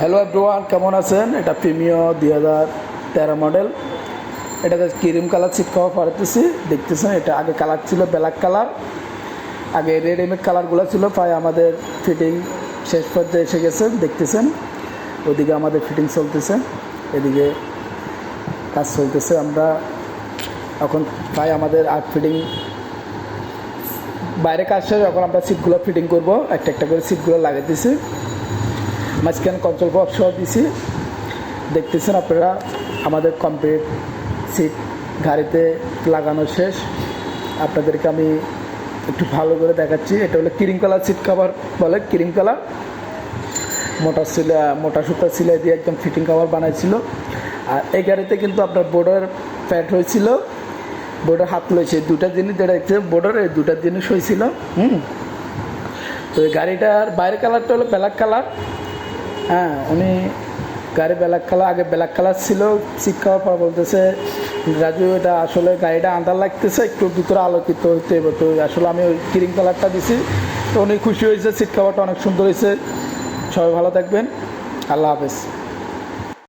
Hello everyone কেমন আছেন? এটা প্রিমিও দুই হাজার তেরো মডেল এটাতে ক্রিম কালার কভার পারতেছি। দেখতেছেন, এটা আগে কালার ছিল ব্ল্যাক কালার আগে রেডিমেড কালারগুলো ছিল, প্রায় আমাদের ফিটিং শেষ পর্যায়ে এসে গেছে, দেখতেছেন। ওদিকে আমাদের ফিটিং চলতেছে, এদিকে কাজ চলতেছে আমরা। এখন প্রায় আমাদের আর্ট ফিটিং বাইরে কাজ শেষ, এখন আমরা সিটগুলো ফিটিং করব। একটা একটা করে সিটগুলো লাগাইতেছি মাঝখানে কন্ট্রোল বক্স সহ দিছি। দেখতেছেন আপনারা, আমাদের কমপ্লিট সিট গাড়িতে লাগানো শেষ। আপনাদেরকে আমি একটু ভালো করে দেখাচ্ছি। এটা হলো ক্রিম কালার সিট কাভার বলে ক্রিম কালার মোটা সিলা মোটা সুতা সিলাই দিয়ে একদম ফিটিং কাভার বানাইছিল। আর এই গাড়িতে কিন্তু আপনার বোর্ডের প্যাড হয়েছিল। বোর্ডের হাত লয়েছে দুটা জিনিস যেটা দেখছে বোর্ডের এই দুটা জিনিস হয়েছিল হুম। তো এই গাড়িটার বাইরের কালারটা হলো ব্ল্যাক কালার হ্যাঁ উনি গাড়ি ব্ল্যাক কালার আগে ব্ল্যাক কালার ছিল, শিক্ষা হওয়ার পর বলতেছে, রাজু, এটা আসলে গাড়িটা আন্দার লাগতেছে, একটু ভিতরে আলোকিত হইতে তো আসলে আমি ওই ক্রিম কালারটা দিছি। তো উনি খুশি হয়েছে খাওয়াটা অনেক সুন্দর হয়েছে। সবাই ভালো থাকবেন। আল্লাহ হাফেজ।